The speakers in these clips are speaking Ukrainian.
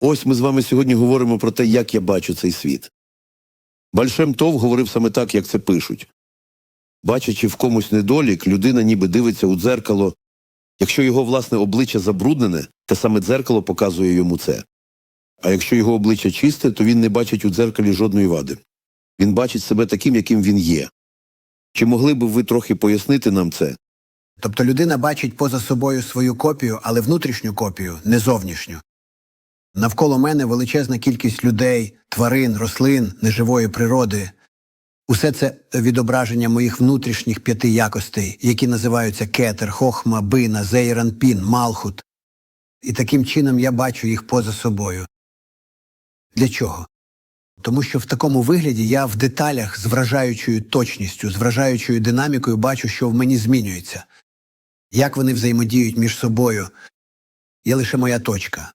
Ось ми з вами сьогодні говоримо про те, як я бачу цей світ. Большем Тов говорив саме так, як це пишуть. Бачачи в комусь недолік, людина ніби дивиться у дзеркало. Якщо його власне обличчя забруднене, те саме дзеркало показує йому це. А якщо його обличчя чисте, то він не бачить у дзеркалі жодної вади. Він бачить себе таким, яким він є. Чи могли б ви трохи пояснити нам це? Тобто людина бачить поза собою свою копію, але внутрішню копію, не зовнішню. Навколо мене величезна кількість людей, тварин, рослин, неживої природи. Усе це відображення моїх внутрішніх п'яти якостей, які називаються кетер, хохма, бина, зейранпін, малхут. І таким чином я бачу їх поза собою. Для чого? Тому що в такому вигляді я в деталях з вражаючою точністю, з вражаючою динамікою бачу, що в мені змінюється. Як вони взаємодіють між собою, є лише моя точка,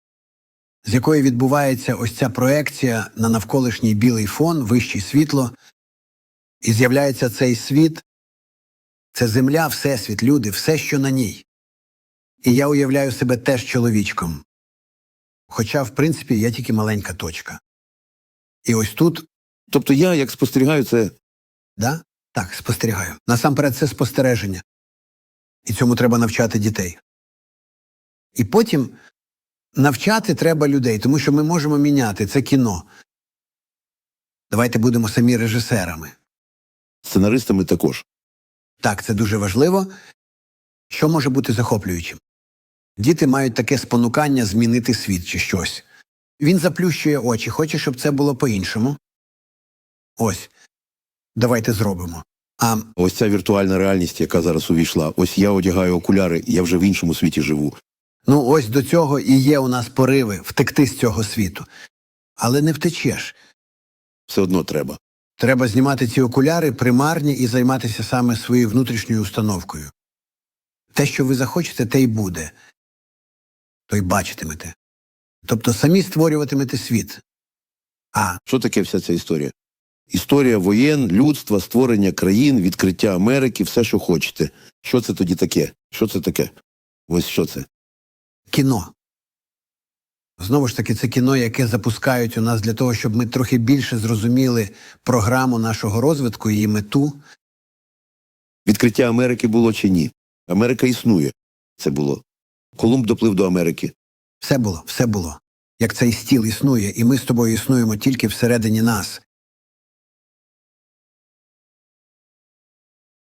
з якої відбувається ось ця проекція на навколишній білий фон, вищий світло, і з'являється цей світ, це земля, всесвіт, люди, все, що на ній. І я уявляю себе теж чоловічком. Хоча, в принципі, я тільки маленька точка. І ось тут Тобто я, як спостерігаю це, Да? Так, спостерігаю. Насамперед це спостереження. І цьому треба навчати дітей. І потім навчати треба людей, тому що ми можемо міняти це кіно. Давайте будемо самі режисерами. сценаристами також. Так, це дуже важливо. Що може бути захоплюючим? Діти мають таке спонукання змінити світ чи щось. Він заплющує очі, хоче, щоб це було по-іншому. Ось. Давайте зробимо. А Ось ця віртуальна реальність, яка зараз увійшла. Ось я одягаю окуляри, я вже в іншому світі живу. Ну, ось до цього і є у нас пориви втекти з цього світу. Але не втечеш. Все одно треба. Треба знімати ці окуляри примарні і займатися саме своєю внутрішньою установкою. Те, що ви захочете, те й буде. То й бачитимете. Тобто самі створюватимете світ. А Що таке вся ця історія? Історія воєн, людства, створення країн, відкриття Америки, все, що хочете. Що це тоді таке? Що це таке? Ось що це? Кіно. Знову ж таки, це кіно, яке запускають у нас для того, щоб ми трохи більше зрозуміли програму нашого розвитку, її мету. Відкриття Америки було чи ні? Америка існує. Це було. Колумб доплив до Америки. Все було, все було. Як цей стіл існує, і ми з тобою існуємо тільки всередині нас.